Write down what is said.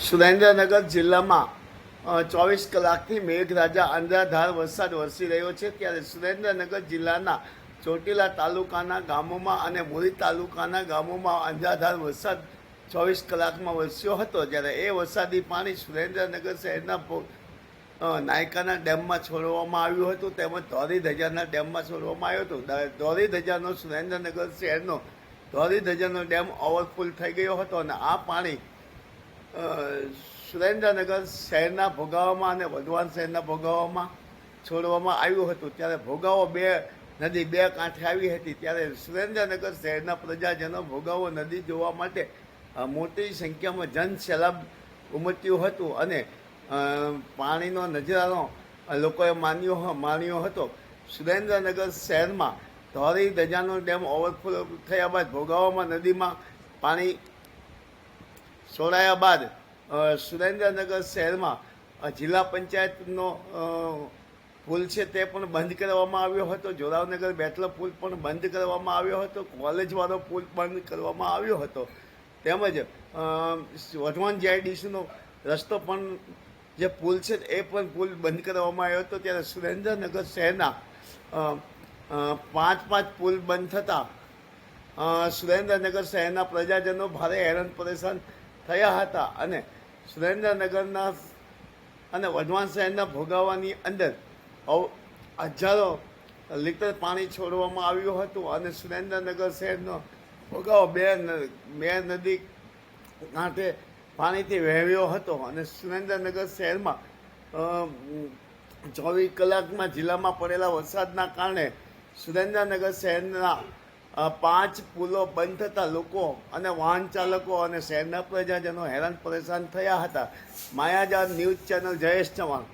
સુરેન્દ્રનગર જિલ્લામાં ચોવીસ કલાકથી મેઘરાજા અંધાધાર વરસાદ વરસી રહ્યો છે. ત્યારે સુરેન્દ્રનગર જિલ્લાના ચોટીલા તાલુકાના ગામોમાં અને મોરી તાલુકાના ગામોમાં અંધાધાર વરસાદ ચોવીસ કલાકમાં વરસ્યો હતો. જ્યારે એ વરસાદી પાણી સુરેન્દ્રનગર શહેરના નાયકાના ડેમમાં છોડવામાં આવ્યું હતું. તેમજ ધોરી ધજાના ડેમમાં છોડવામાં આવ્યું હતું. ધોરી ધજાનો સુરેન્દ્રનગર શહેરનો ધોરી ધજાનો ડેમ ઓવરફુલ થઈ ગયો હતો અને આ પાણી સુરેન્દ્રનગર શહેરના ભોગાવામાં અને વઢવાણ શહેરના ભોગાવામાં છોડવામાં આવ્યું હતું. ત્યારે ભોગાવો બે, નદી બે કાંઠે આવી હતી. ત્યારે સુરેન્દ્રનગર શહેરના પ્રજાજનો ભોગાવો નદી જોવા માટે મોટી સંખ્યામાં જન સૈલાબ ઉમટ્યું હતું અને પાણીનો નજરાનો લોકોએ માન્યો માણ્યો હતો. સુરેન્દ્રનગર શહેરમાં ધોરી દજાનો ડેમ ઓવરફ્લો થયા બાદ ભોગાવામાં નદીમાં પાણી છોડાયા બાદ સુરેન્દ્રનગર શહેરમાં જિલ્લા પંચાયતનો પુલ છે તે પણ બંધ કરવામાં આવ્યો હતો. જોરાવનગર બેટલો પુલ પણ બંધ કરવામાં આવ્યો હતો. કોલેજવાળો પુલ બંધ કરવામાં આવ્યો હતો. તેમજ વઢવાણ જીઆઈડીસીનો રસ્તો પણ જે પુલ છે એ પણ પુલ બંધ કરવામાં આવ્યો હતો. ત્યારે સુરેન્દ્રનગર શહેરના પાંચ પાંચ પુલ બંધ થતાં સુરેન્દ્રનગર શહેરના પ્રજાજનો ભારે હેરાન પરેશાન થયા હતા અને સુરેન્દ્રનગરના અને વઢવાણ શહેરના ભોગાવાની અંદર હજારો લીટર પાણી છોડવામાં આવ્યું હતું અને સુરેન્દ્રનગર શહેરનો ભોગાવો બે બે નદી કાંઠે પાણીથી વહેવ્યો હતો અને સુરેન્દ્રનગર શહેરમાં ચોવીસ કલાકમાં જિલ્લામાં પડેલા વરસાદના કારણે સુરેન્દ્રનગર શહેરના પાંચ પુલો બંધ થતા લોકો અને વાહન ચાલકો અને શહેરના પ્રજાજનો હેરાન પરેશાન થયા હતા. માયાજાર ન્યૂઝ ચેનલ જયેશ ચૌહાણ.